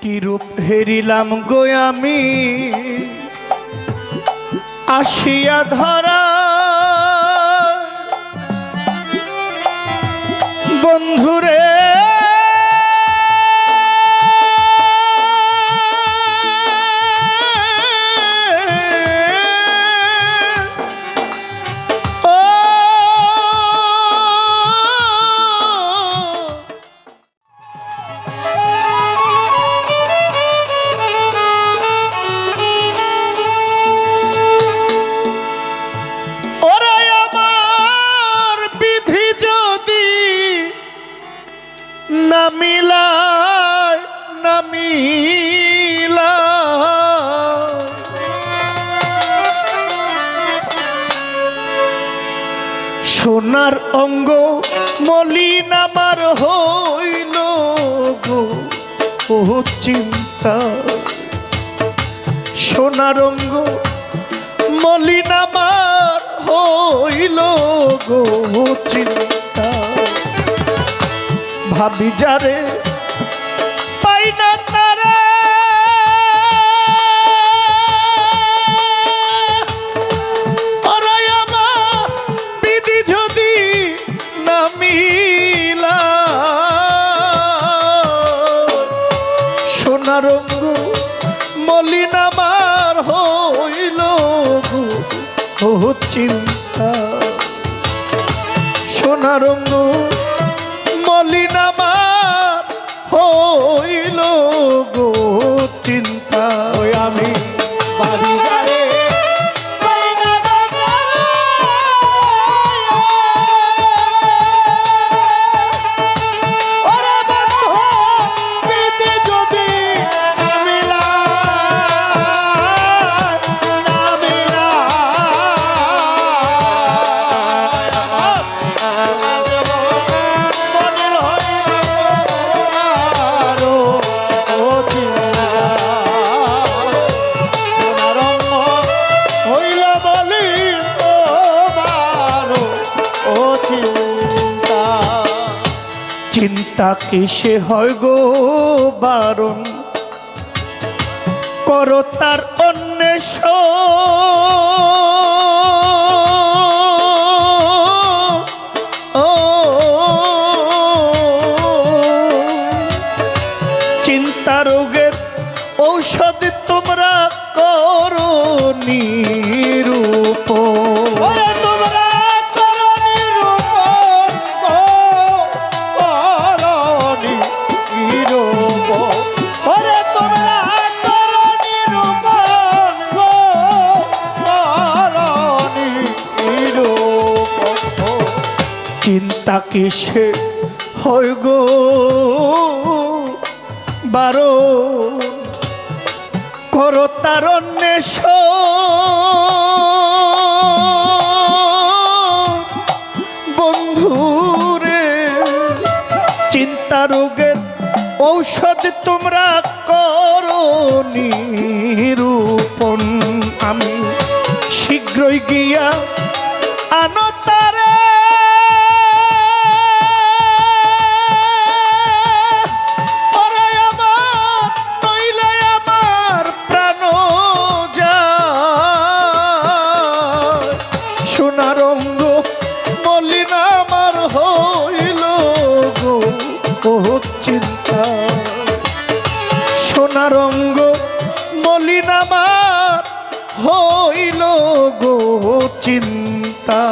কি রূপ হেরিলাম গো আমি? আসিয়া ধরা। বন্ধুরে সোনার অঙ্গ মলিন আমার হইল গো, ও চিন্তা। সোনার অঙ্গ মলিন আমার হইল গো চিন্তা। ভাবি যারে আমার হইল চিন্তা। সোনার চিন্তা সে হয় গো বারণ। করো তার চিন্তা রোগের ঔষধ তোমরা করো চিন্তা কিসে হয় গো? বারো, করো তার অন্বেষ বন্ধুরে চিন্তা রোগের ঔষধ তোমরা করো নিরূপণ। আমি শীঘ্রই গিয়া আনো হইল গো চিন্তা।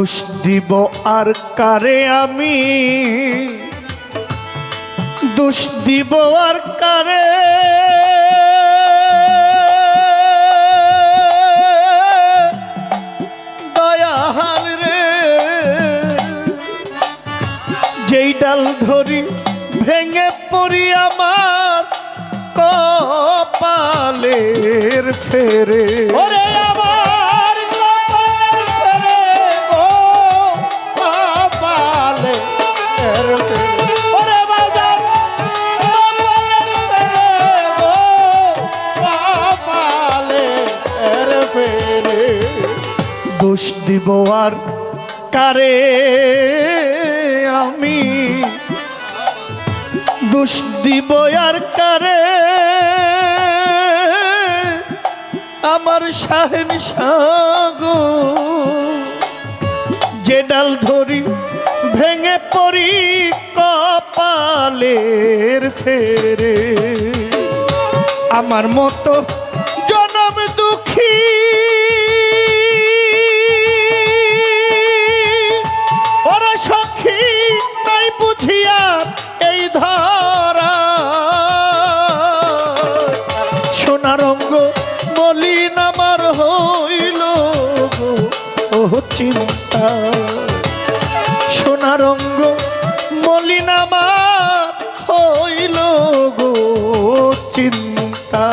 দোষ দিব আর কারে আমি? দোষ দিব আর কারে? দয়াল রে, যেই ডাল ধরি ভেঙে পড়ি আমার, কপালের ফেরে। আমার দোষ দিব আর কারে আমি? দোষ দিব আর কারে? আমার শাহেন সাগো, যে ডাল ধরি ভেঙে পড়ি কপালের ফেরে। আমার মতো জনম দুঃখী ওরা সখী নাই বুঝিয়া এই ধরা। সোনারঙ্গ মলিন আমার হইল ও চিন্তা। সোনারঙ্গ মলিনামা হইল গো চিন্তা।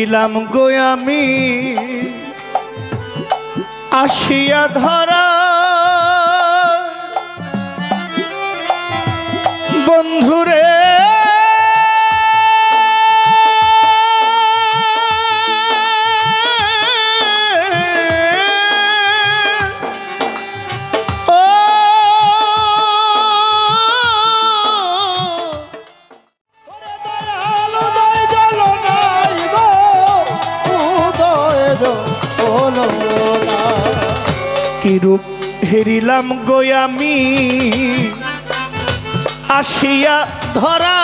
হেরিলাম গো আমি। আসিয়া ধরা কিরূপ হেরিলাম গোয়ামি আসিয়া ধরা,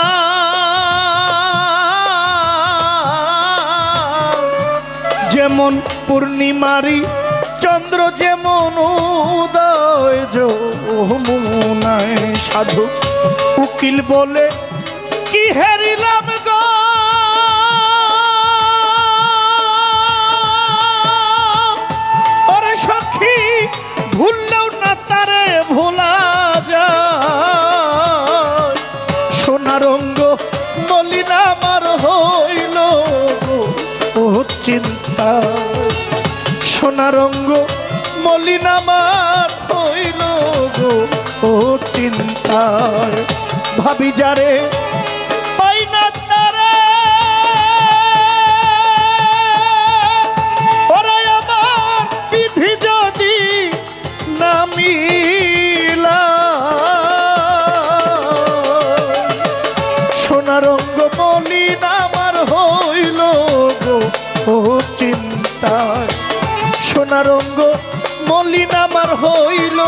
যেমন পূর্ণিমারি, চন্দ্র যেমন উদয়, যমুনায় সাধু উকিল বলে কি হেরিলাম সোনারঙ্গ মলিন আমার হইল গো। ও চিন্তায় ভাবি যারে পাই না সোনারঙ্গ মলিন মলিন আমার হইল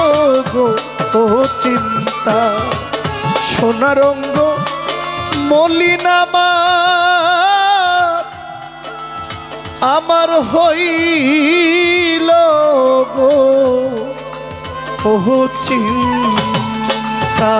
গো ও চিন্তা। সোনারঙ্গ মলিন আমার আমার হইল গো ও চিন্তা।